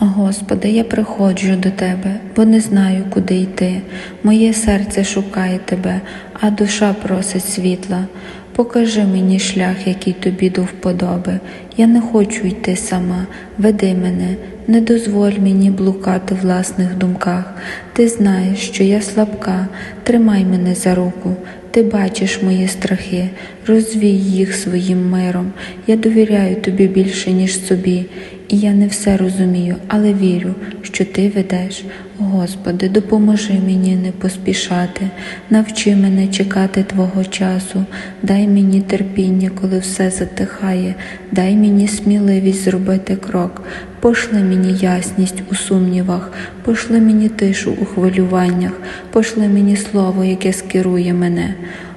Господи, я приходжу до Тебе, бо не знаю, куди йти. Моє серце шукає Тебе, а душа просить світла. Покажи мені шлях, який тобі до вподоби. Я не хочу йти сама. Веди мене, не дозволь мені блукати в власних думках. Ти знаєш, що я слабка, тримай мене за руку. Ти бачиш мої страхи, розвій їх своїм миром. Я довіряю тобі більше, ніж собі. І я не все розумію, але вірю, що ти ведеш. Господи, допоможи мені не поспішати, навчи мене чекати Твого часу, дай мені терпіння, коли все затихає, дай мені сміливість зробити крок, пошли мені ясність у сумнівах, пошли мені тишу у хвилюваннях, пошли мені слово, яке скерує мене.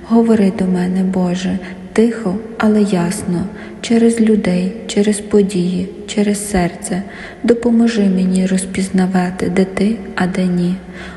Говори до мене, Боже, тихо, але ясно, через людей, через події, через серце. Допоможи мені розпізнавати, де ти, а де ні.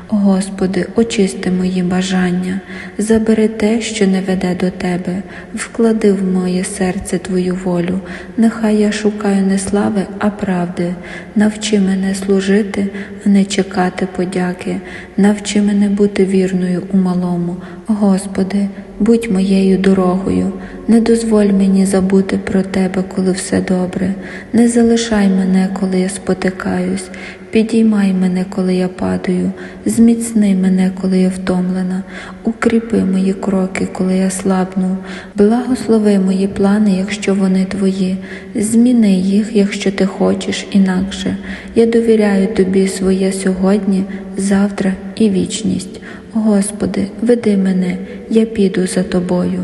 Господи, очисти мої бажання, забери те, що не веде до Тебе, вклади в моє серце Твою волю. Нехай я шукаю не слави, а правди. Навчи мене служити, а не чекати подяки. Навчи мене бути вірною у малому. Господи, будь моєю дорогою. Не дозволь мені забути про Тебе, коли все добре. Не залишай мене, коли я спотикаюсь. Підіймай мене, коли я падаю, зміцни мене, коли я втомлена, укріпи мої кроки, коли я слабну, благослови мої плани, якщо вони твої, зміни їх, якщо ти хочеш інакше. Я довіряю тобі своє сьогодні, завтра і вічність. Господи, веди мене, я піду за тобою.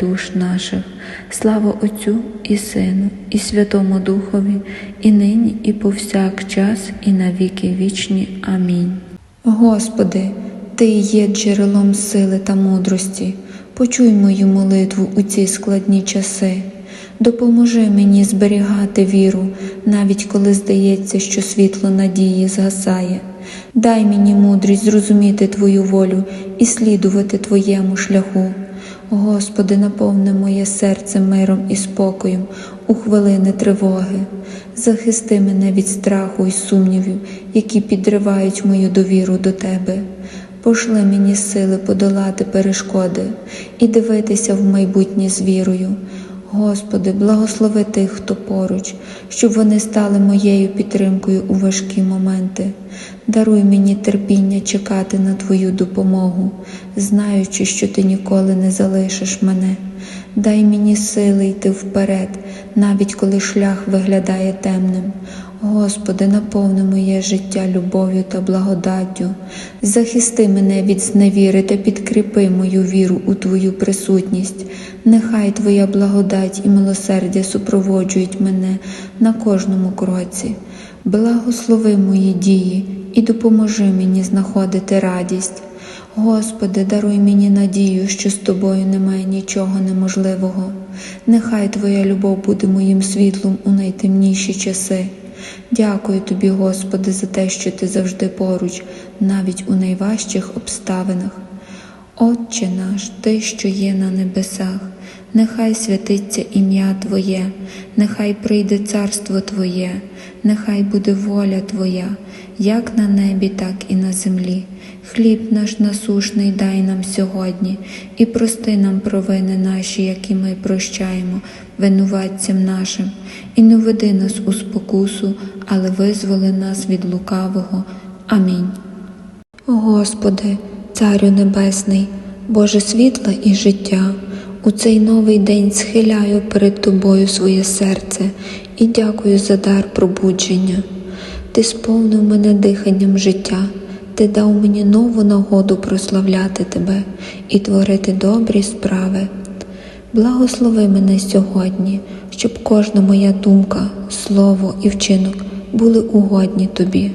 душ наших. Слава Отцю і Сину, і Святому Духові, і нині, і повсякчас, і на віки вічні. Амінь. Господи, Ти є джерелом сили та мудрості. Почуй мою молитву у ці складні часи. Допоможи мені зберігати віру, навіть коли здається, що світло надії згасає. Дай мені мудрість зрозуміти Твою волю і слідувати Твоєму шляху. Господи, наповни моє серце миром і спокоєм у хвилини тривоги. Захисти мене від страху і сумнівів, які підривають мою довіру до Тебе. Пошли мені сили подолати перешкоди і дивитися в майбутнє з вірою. Господи, благослови тих, хто поруч, щоб вони стали моєю підтримкою у важкі моменти. Даруй мені терпіння чекати на Твою допомогу, знаючи, що Ти ніколи не залишиш мене. Дай мені сили йти вперед, навіть коли шлях виглядає темним. Господи, наповни моє життя любов'ю та благодаттю. Захисти мене від зневіри та підкріпи мою віру у Твою присутність. Нехай Твоя благодать і милосердя супроводжують мене на кожному кроці. Благослови мої дії і допоможи мені знаходити радість. Господи, даруй мені надію, що з тобою немає нічого неможливого. Нехай Твоя любов буде моїм світлом у найтемніші часи. Дякую тобі, Господи, за те, що ти завжди поруч, навіть у найважчих обставинах. Отче наш, Ти, що є на небесах, нехай святиться ім'я Твоє, нехай прийде царство Твоє, нехай буде воля Твоя, як на небі, так і на землі. Хліб наш насушний дай нам сьогодні, і прости нам провини наші, які ми прощаємо винуватцям нашим, і не веди нас у спокусу, але визволи нас від лукавого. Амінь. Господи, Царю Небесний, Боже світла і життя, у цей новий день схиляю перед Тобою своє серце і дякую за дар пробудження. Ти сповнив мене диханням життя, Ти дав мені нову нагоду прославляти Тебе і творити добрі справи. Благослови мене сьогодні, щоб кожна моя думка, слово і вчинок були угодні Тобі.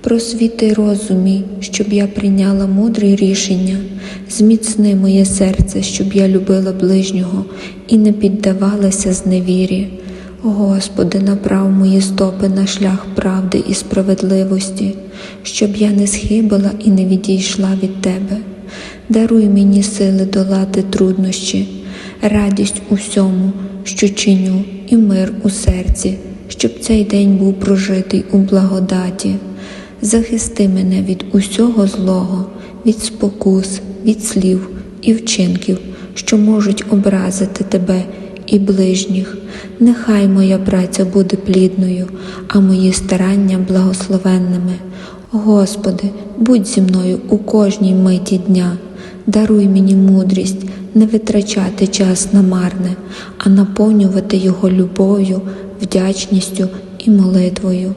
Просвіти розум мій, щоб я прийняла мудрі рішення, зміцни моє серце, щоб я любила ближнього і не піддавалася зневірі. Господи, направ мої стопи на шлях правди і справедливості, щоб я не схибила і не відійшла від Тебе. Даруй мені сили долати труднощі, радість у всьому, що чиню, і мир у серці, щоб цей день був прожитий у благодаті. Захисти мене від усього злого, від спокус, від слів і вчинків, що можуть образити тебе і ближніх. Нехай моя праця буде плідною, а мої старання благословенними. Господи, будь зі мною у кожній миті дня, даруй мені мудрість не витрачати час на марне, а наповнювати його любов'ю, вдячністю і молитвою.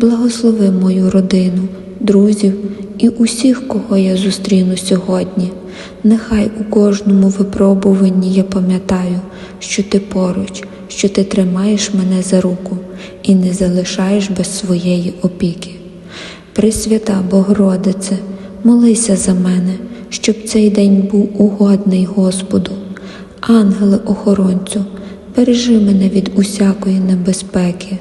Благослови мою родину, друзів і усіх, кого я зустріну сьогодні. Нехай у кожному випробуванні я пам'ятаю, що ти поруч, що ти тримаєш мене за руку і не залишаєш без своєї опіки. Пресвята Богородице, молися за мене, щоб цей день був угодний Господу. Ангеле охоронцю, бережи мене від усякої небезпеки.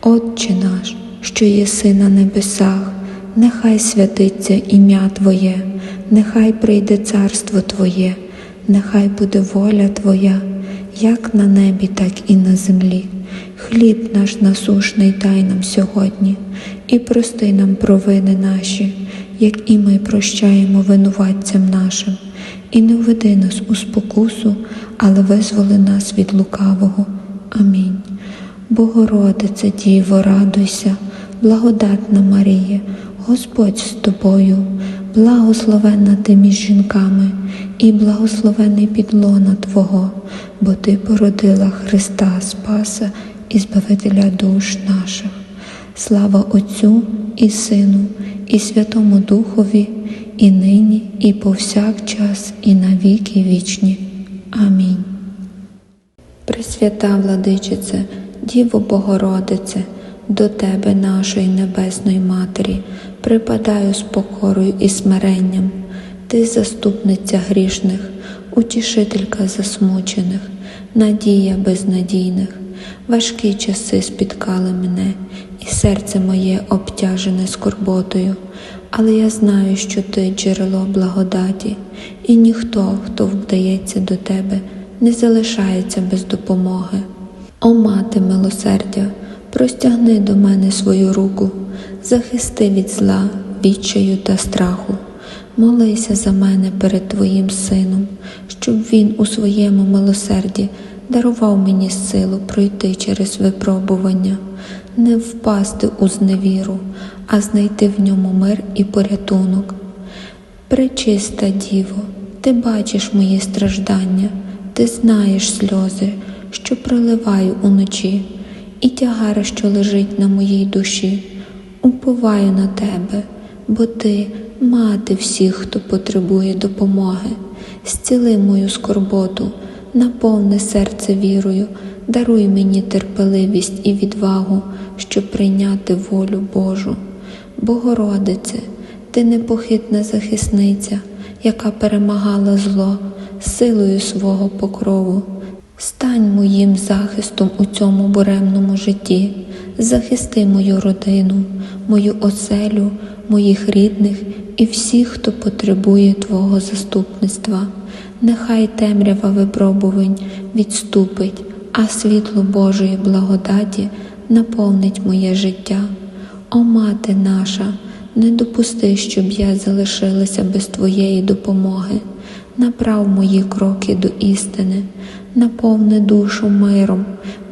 Отче наш, що єси на небесах, нехай святиться ім'я Твоє, нехай прийде царство Твоє, нехай буде воля Твоя, як на небі, так і на землі. Хліб наш насушний дай нам сьогодні, і прости нам провини наші, як і ми прощаємо винуватцям нашим, і не введи нас у спокусу, але визволи нас від лукавого. Амінь. Богородице Діво, радуйся, благодатна Марія, Господь з тобою, благословенна ти між жінками, і благословений підлона Твого, бо Ти породила Христа Спаса і Збавителя душ наших. Слава Отцю і Сину, і Святому Духові, і нині, і повсякчас, і на віки вічні. Амінь. Пресвята владичице, Діво Богородице, до Тебе, нашої Небесної Матері, припадаю з покорою і смиренням. Ти заступниця грішних, утішителька засмучених, надія безнадійних. Важкі часи спіткали мене, і серце моє обтяжене скорботою, але я знаю, що ти джерело благодаті, і ніхто, хто вдається до тебе, не залишається без допомоги. О мати милосердя, простягни до мене свою руку, захисти від зла, відчаю та страху. Молися за мене перед Твоїм Сином, щоб Він у своєму милосерді дарував мені силу пройти через випробування, не впасти у зневіру, а знайти в ньому мир і порятунок. Пречиста Діво, ти бачиш мої страждання, ти знаєш сльози, що проливаю уночі, і тягара, що лежить на моїй душі. Уповаю на тебе, бо ти мати всіх, хто потребує допомоги. Зціли мою скорботу, наповни серце вірою, даруй мені терпеливість і відвагу, щоб прийняти волю Божу. Богородице, ти непохитна захисниця, яка перемагала зло силою свого покрову. Стань моїм захистом у цьому буремному житті, захисти мою родину, мою оселю, моїх рідних і всіх, хто потребує Твого заступництва. Нехай темрява випробувань відступить, а світло Божої благодаті наповнить моє життя. О мати наша, не допусти, щоб я залишилася без Твоєї допомоги. Направ мої кроки до істини, наповни душу миром,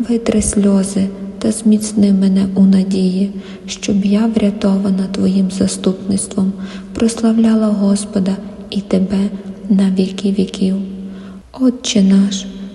витри сльози та зміцни мене у надії, щоб я, врятована Твоїм заступництвом, прославляла Господа і Тебе на віки віків. Отче наш,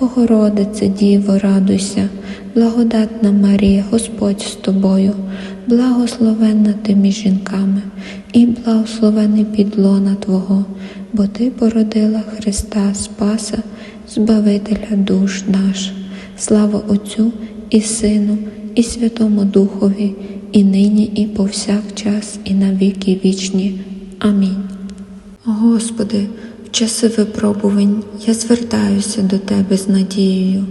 Богородице, Діво, радуйся, благодатна Марія, Господь з тобою, благословенна ти між жінками, і благословений підлона Твого, бо Ти породила Христа Спаса, Збавителя душ наш. Слава Отцю і Сину, і Святому Духові, і нині, і повсякчас, і на віки вічні. Амінь. Господи, часи випробувань я звертаюся до Тебе з надією.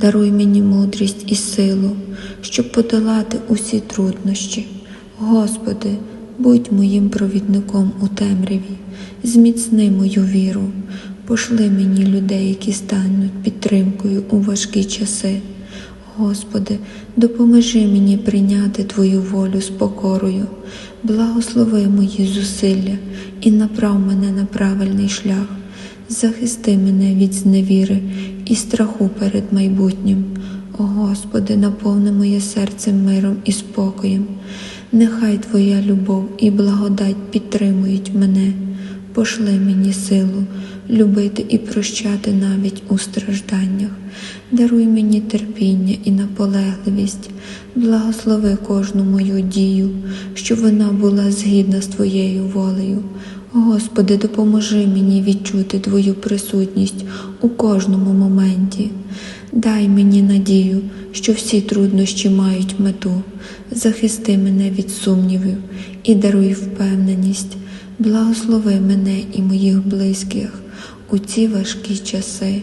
Даруй мені мудрість і силу, щоб подолати усі труднощі. Господи, будь моїм провідником у темряві, зміцни мою віру, пошли мені людей, які стануть підтримкою у важкі часи. Господи, допоможи мені прийняти Твою волю з покорою, благослови мої зусилля і направ мене на правильний шлях, захисти мене від зневіри і страху перед майбутнім. О Господи, наповни моє серце миром і спокоєм. Нехай Твоя любов і благодать підтримують мене. Пошли мені силу любити і прощати навіть у стражданнях. Даруй мені терпіння і наполегливість, благослови кожну мою дію, щоб вона була згідна з Твоєю волею. Господи, допоможи мені відчути Твою присутність у кожному моменті. Дай мені надію, що всі труднощі мають мету. Захисти мене від сумнівів і даруй впевненість. Благослови мене і моїх близьких у ці важкі часи.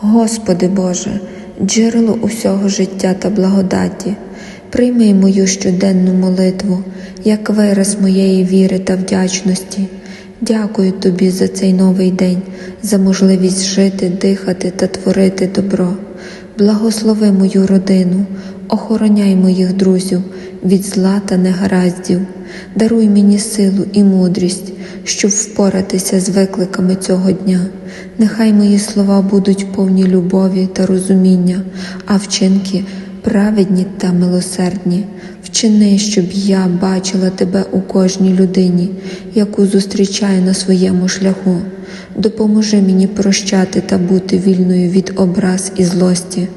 Господи Боже, джерело усього життя та благодаті, прийми мою щоденну молитву, як вираз моєї віри та вдячності. Дякую Тобі за цей новий день, за можливість жити, дихати та творити добро. Благослови мою родину, охороняй моїх друзів від зла та негараздів, даруй мені силу і мудрість, щоб впоратися з викликами цього дня. Нехай мої слова будуть повні любові та розуміння, а вчинки праведні та милосердні. Вчини, щоб я бачила тебе у кожній людині, яку зустрічаю на своєму шляху. Допоможи мені прощати та бути вільною від образ і злості.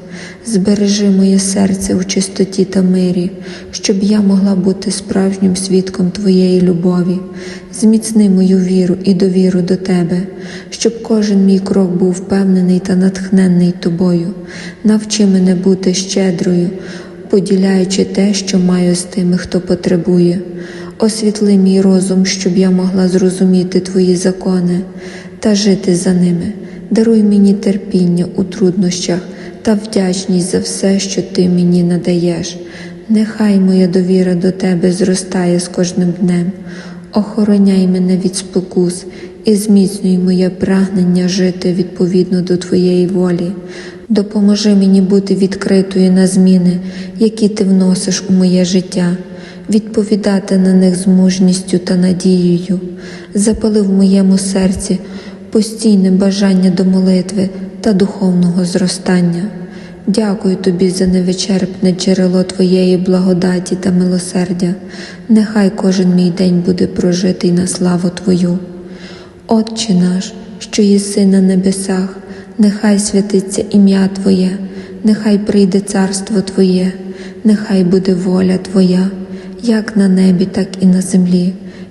Збережи моє серце у чистоті та мирі, щоб я могла бути справжнім свідком Твоєї любові. Зміцни мою віру і довіру до Тебе, щоб кожен мій крок був впевнений та натхненний Тобою. Навчи мене бути щедрою, поділяючи те, що маю з тими, хто потребує. Освітли мій розум, щоб я могла зрозуміти Твої закони та жити за ними. Даруй мені терпіння у труднощах та вдячність за все, що Ти мені надаєш. Нехай моя довіра до Тебе зростає з кожним днем. Охороняй мене від спокус і зміцнюй моє прагнення жити відповідно до Твоєї волі. Допоможи мені бути відкритою на зміни, які ти вносиш у моє життя, відповідати на них з мужністю та надією. Запали в моєму серці постійне бажання до молитви та духовного зростання. Дякую тобі за невичерпне джерело Твоєї благодаті та милосердя. Нехай кожен мій день буде прожитий на славу Твою. Отче наш, що єси на небесах, нехай святиться ім'я Твоє, нехай прийде царство Твоє, нехай буде воля Твоя, як на небі, так і на землі.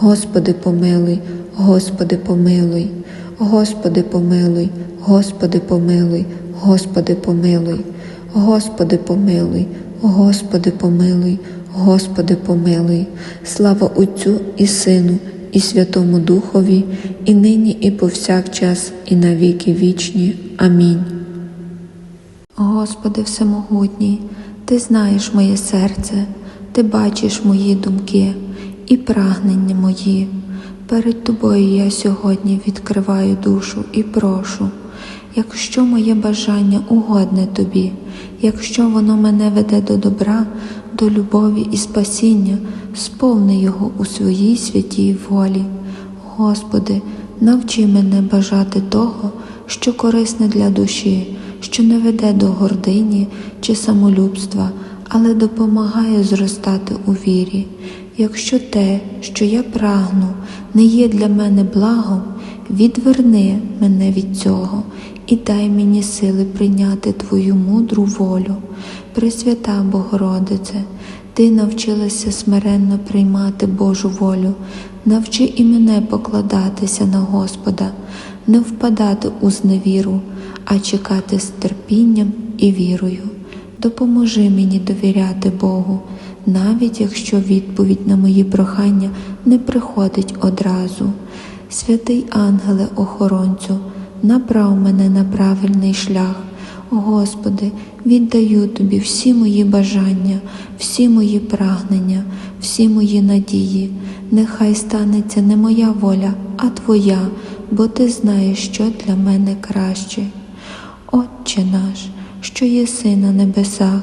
Господи, помилуй, Господи, помилуй, Господи, помилуй, Господи, помилуй, Господи, помилуй, Господи, помилуй, Господи, помилуй, Господи, помилуй, слава Отцю і Сину, і Святому Духові, і нині, і повсякчас, і на віки вічні. Амінь. Господи Всемогутній, Ти знаєш моє серце, Ти бачиш мої думки і прагнення мої. Перед Тобою я сьогодні відкриваю душу і прошу, якщо моє бажання угодне Тобі, якщо воно мене веде до добра, до любові і спасіння, сповни його у своїй святій волі. Господи, навчи мене бажати того, що корисне для душі, що не веде до гордині чи самолюбства, але допомагає зростати у вірі. Якщо те, що я прагну, не є для мене благом, відверни мене від цього і дай мені сили прийняти Твою мудру волю. Пресвята Богородице, Ти навчилася смиренно приймати Божу волю, навчи і мене покладатися на Господа, не впадати у зневіру, а чекати з терпінням і вірою. Допоможи мені довіряти Богу, навіть якщо відповідь на мої прохання не приходить одразу. Святий ангеле охоронцю, направ мене на правильний шлях. Господи, віддаю Тобі всі мої бажання, всі мої прагнення, всі мої надії. Нехай станеться не моя воля, а Твоя, бо Ти знаєш, що для мене краще. Отче наш, що єси на небесах,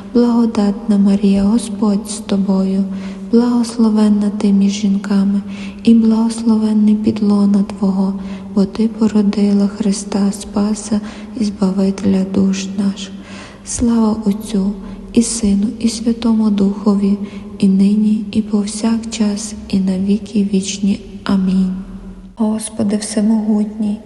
благодатна Марія, Господь з тобою, благословенна ти між жінками, і благословенний підлона Твого, бо Ти породила Христа Спаса і Збавителя душ наш. Слава Отцю і Сину, і Святому Духові, і нині, і повсякчас, і на віки вічні. Амінь. Господи Всемогутній,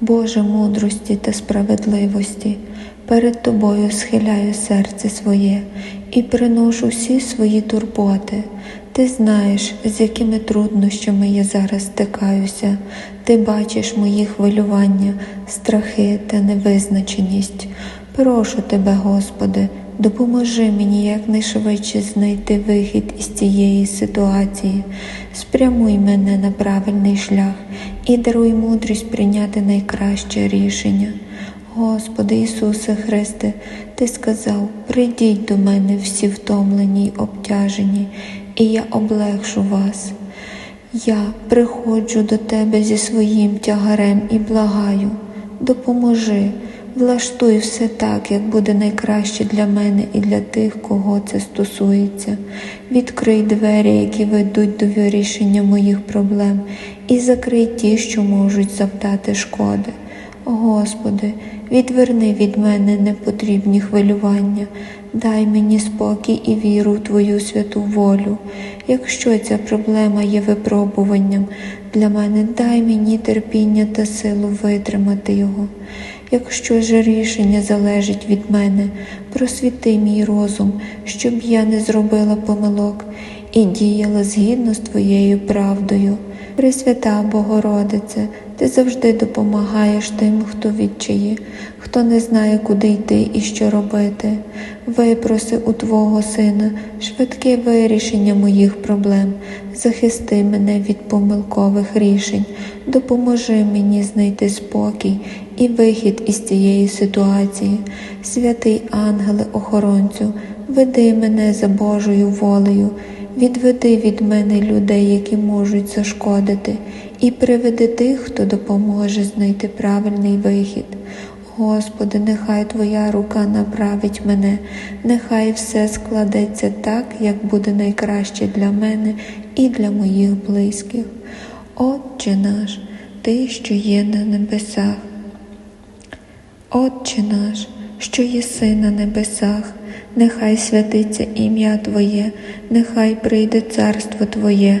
Боже мудрості та справедливості, перед Тобою схиляю серце своє і приношу всі свої турботи. Ти знаєш, з якими труднощами я зараз стикаюся, ти бачиш мої хвилювання, страхи та невизначеність. Прошу Тебе, Господи, допоможи мені якнайшвидше знайти вихід із цієї ситуації, спрямуй мене на правильний шлях і даруй мудрість прийняти найкраще рішення. Господи Ісусе Христе, Ти сказав, прийдіть до мене всі втомлені й обтяжені, і я облегшу вас. Я приходжу до Тебе зі своїм тягарем і благаю, допоможи, влаштуй все так, як буде найкраще для мене і для тих, кого це стосується. Відкрий двері, які ведуть до вирішення моїх проблем, і закрий ті, що можуть завдати шкоди. Господи, відверни від мене непотрібні хвилювання, дай мені спокій і віру в Твою святу волю. Якщо ця проблема є випробуванням для мене, дай мені терпіння та силу витримати його. Якщо ж рішення залежить від мене, просвіти мій розум, щоб я не зробила помилок і діяла згідно з Твоєю правдою. Пресвята Богородице, ти завжди допомагаєш тим, хто відчає, хто не знає, куди йти і що робити. Випроси у Твого Сина швидке вирішення моїх проблем, захисти мене від помилкових рішень, допоможи мені знайти спокій і вихід із цієї ситуації. Святий ангеле охоронцю, веди мене за Божою волею. Відведи від мене людей, які можуть зашкодити, і приведи тих, хто допоможе знайти правильний вихід. Господи, нехай Твоя рука направить мене, нехай все складеться так, як буде найкраще для мене і для моїх близьких. Отче наш, Ти, що є на небесах. Отче наш, що єси на небесах, нехай святиться ім'я Твоє, нехай прийде царство Твоє,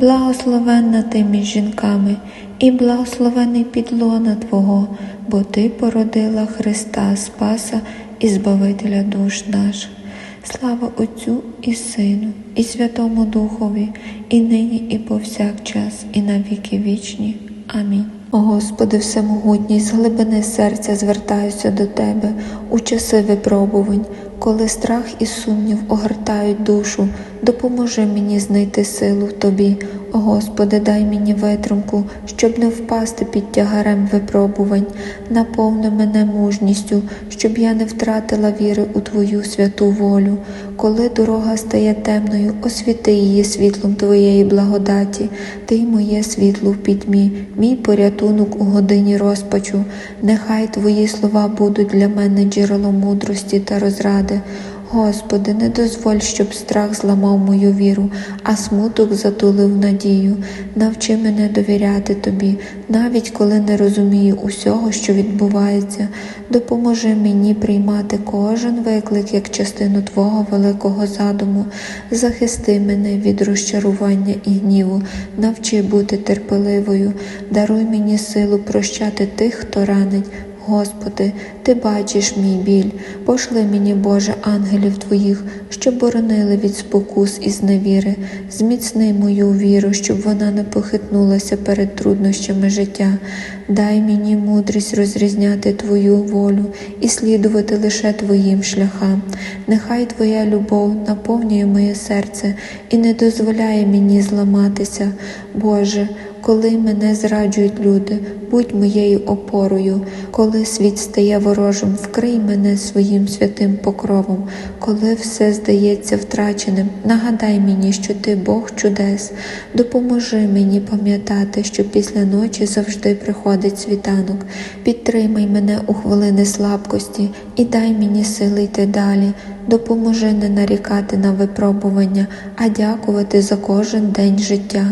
благословенна ти між жінками, і благословений підлона Твого, бо Ти породила Христа Спаса і Збавителя душ наших. Слава Отцю і Сину, і Святому Духові, і нині, і повсякчас, і на віки вічні. Амінь. Господи, Всемогутній, з глибини серця звертаюся до Тебе у часи випробувань, коли страх і сумнів огортають душу, допоможи мені знайти силу в Тобі. Господи, дай мені витримку, щоб не впасти під тягарем випробувань, наповни мене мужністю, щоб я не втратила віри у Твою святу волю. Коли дорога стає темною, освіти її світлом Твоєї благодаті, Ти моє світло в пітьмі, мій порятунок у годині розпачу. Нехай Твої слова будуть для мене джерелом мудрості та розради. Господи, не дозволь, щоб страх зламав мою віру, а смуток затулив надію. Навчи мене довіряти Тобі, навіть коли не розумію усього, що відбувається. Допоможи мені приймати кожен виклик як частину Твого великого задуму. Захисти мене від розчарування і гніву, навчи бути терпеливою, даруй мені силу прощати тих, хто ранить. Господи, Ти бачиш мій біль, пошли мені, Боже, ангелів Твоїх, щоб боронили від спокус і зневіри, зміцни мою віру, щоб вона не похитнулася перед труднощами життя. Дай мені мудрість розрізняти Твою волю і слідувати лише Твоїм шляхам. Нехай Твоя любов наповнює моє серце і не дозволяє мені зламатися. Боже, коли мене зраджують люди, будь моєю опорою, коли світ стає ворожим, вкрий мене своїм святим покровом, коли все здається втраченим, нагадай мені, що ти Бог чудес, допоможи мені пам'ятати, що після ночі завжди приходить світанок. Підтримай мене у хвилини слабкості і дай мені сили йти далі. Допоможи не нарікати на випробування, а дякувати за кожен день життя.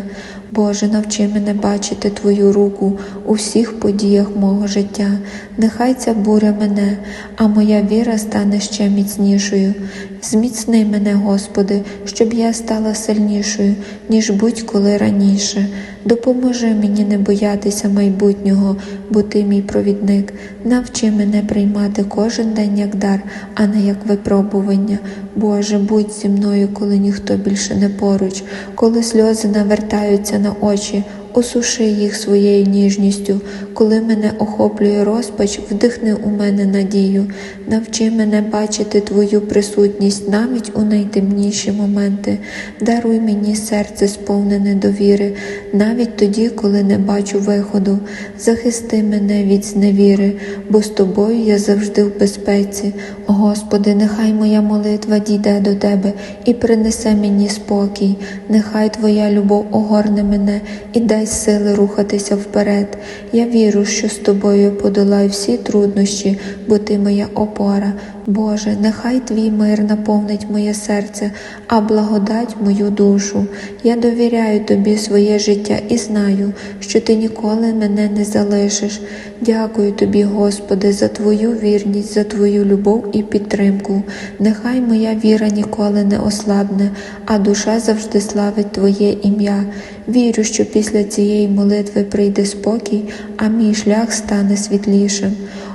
Боже, навчи мене бачити Твою руку у всіх подіях мого життя. Нехай ця буря мене, а моя віра стане ще міцнішою. Зміцни мене, Господи, щоб я стала сильнішою, ніж будь-коли раніше. Допоможи мені не боятися майбутнього, бо ти мій провідник. Навчи мене приймати кожен день як дар, а не як випробування. Боже, будь зі мною, коли ніхто більше не поруч, коли сльози навертаються на очі. Осуши їх своєю ніжністю, коли мене охоплює розпач, вдихни у мене надію, навчи мене бачити Твою присутність навіть у найтемніші моменти, даруй мені серце сповнене довіри, навіть тоді, коли не бачу виходу. Захисти мене від зневіри, бо з тобою я завжди в безпеці. Господи, нехай моя молитва дійде до Тебе і принесе мені спокій, нехай Твоя любов огорне мене і дай сили рухатися вперед. Я вірю, що з тобою подолаю всі труднощі, бо ти моя опора. Боже, нехай твій мир наповнить моє серце, а благодать мою душу. Я довіряю тобі своє життя і знаю, що ти ніколи мене не залишиш. Дякую тобі, Господи, за твою вірність, за твою любов і підтримку. Нехай моя віра ніколи не ослабне, а душа завжди славить Твоє ім'я. Вірю, що після цієї молитви прийде спокій, а мій шлях стане світлішим.